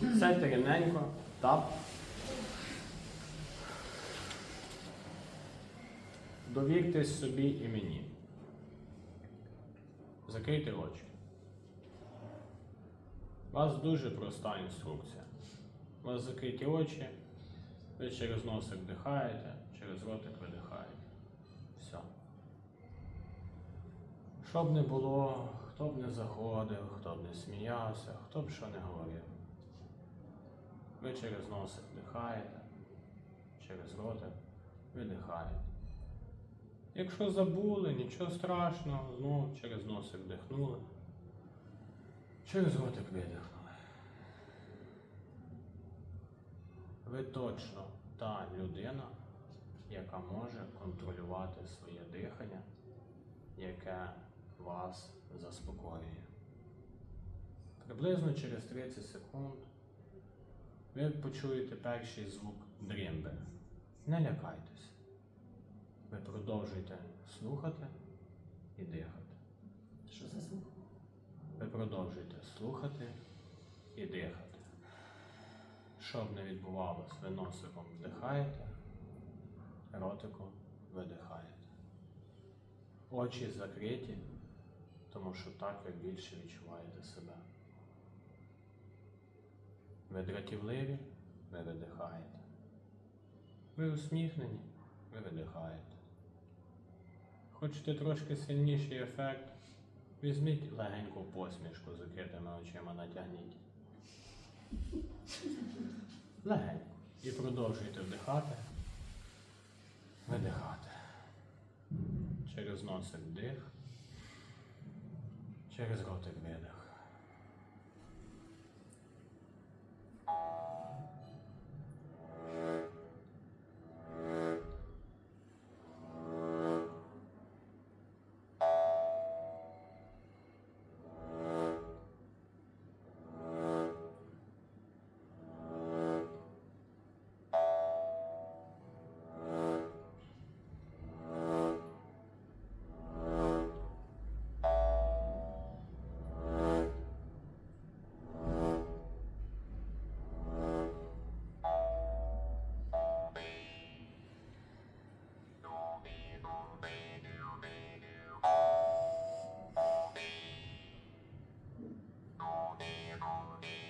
Сядьте рівненько, тап. Довіртесь собі і мені. Закрийте очі. У вас дуже проста інструкція. У вас закриті очі, ви через носик вдихаєте, через ротик видихаєте. Все. Що б не було, хто б не заходив, хто б не сміявся, хто б що не говорив. Ви через носик вдихаєте, через ротик видихаєте. Якщо забули, нічого страшного, знову через носик вдихнули, через ротик видихнули. Ви точно та людина, яка може контролювати своє дихання, яке вас заспокоює. Приблизно через 30 секунд ви почуєте перший звук дрімби. Не лякайтесь. Ви продовжуйте слухати і дихати. Що за звук? Ви продовжуєте слухати і дихати. Що б не відбувалось, ви носиком вдихаєте, ротиком видихаєте. Очі закриті, тому що так ви більше відчуваєте себе. Ви дратівливі, ви видихаєте. Ви усміхнені, ви видихаєте. Хочете трошки сильніший ефект? Візьміть легеньку посмішку з закритими очима, натягніть. Легенько. І продовжуйте вдихати, видихати. Через носик вдих, через ротик видих. on.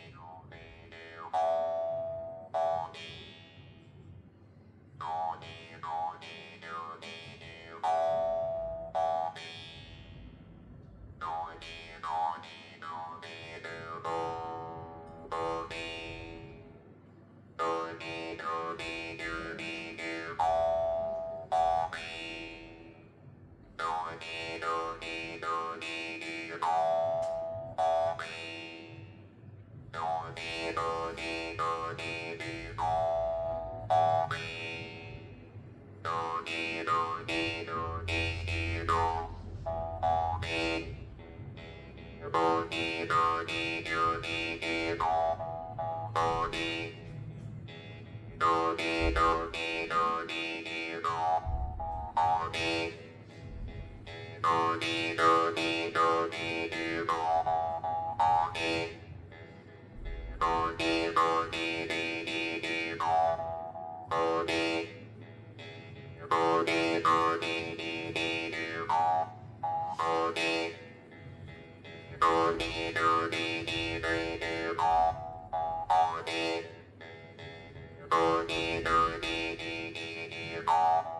Oh.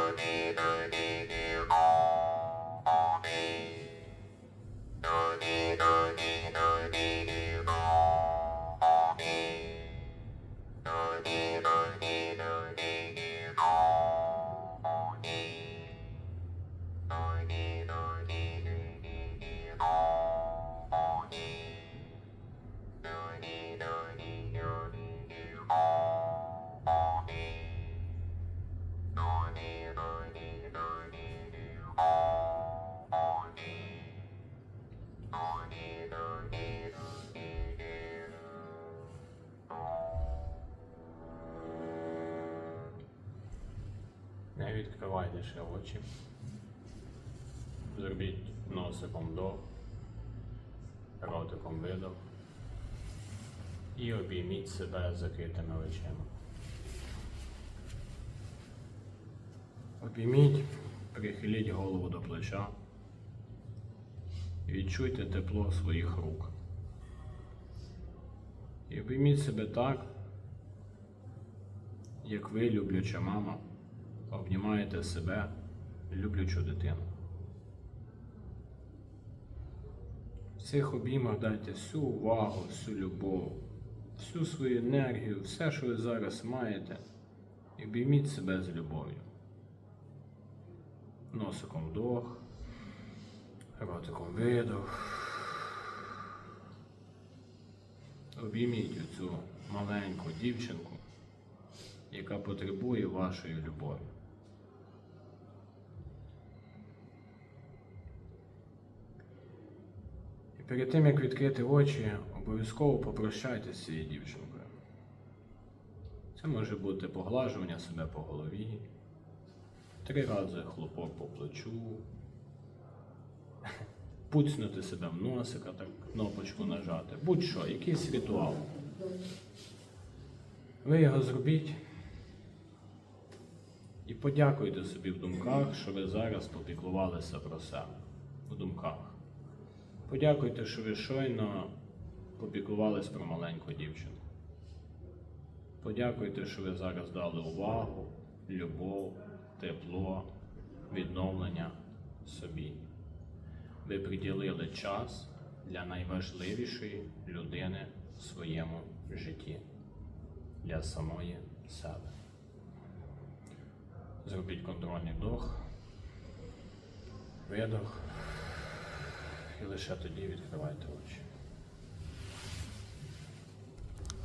Відкривайте ще очі. Зробіть носиком вдох, ротиком видох. І обійміть себе закритими очима. Обійміть, прихиліть голову до плеча. Відчуйте тепло своїх рук. І обійміть себе так, як ви, любляча мама, обнімаєте себе, люблячу дитину. В цих обіймах дайте всю увагу, всю любов, всю свою енергію, все, що ви зараз маєте, і обійміть себе з любов'ю. Носиком вдох, ротиком видох. Обійміть цю маленьку дівчинку, яка потребує вашої любові. Перед тим, як відкрити очі, обов'язково попрощайтеся з цією дівчинкою. Це може бути поглажування себе по голові, три рази хлопок по плечу, пуцнути себе в носика, так кнопочку нажати. Будь-що, якийсь ритуал. Ви його зробіть і подякуйте собі в думках, що ви зараз попіклувалися про себе в думках. Подякуйте, що ви щойно попіклувались про маленьку дівчину. Подякуйте, що ви зараз дали увагу, любов, тепло, відновлення собі. Ви приділили час для найважливішої людини в своєму житті, для самої себе. Зробіть контрольний вдох, видох і лише тоді відкривайте очі.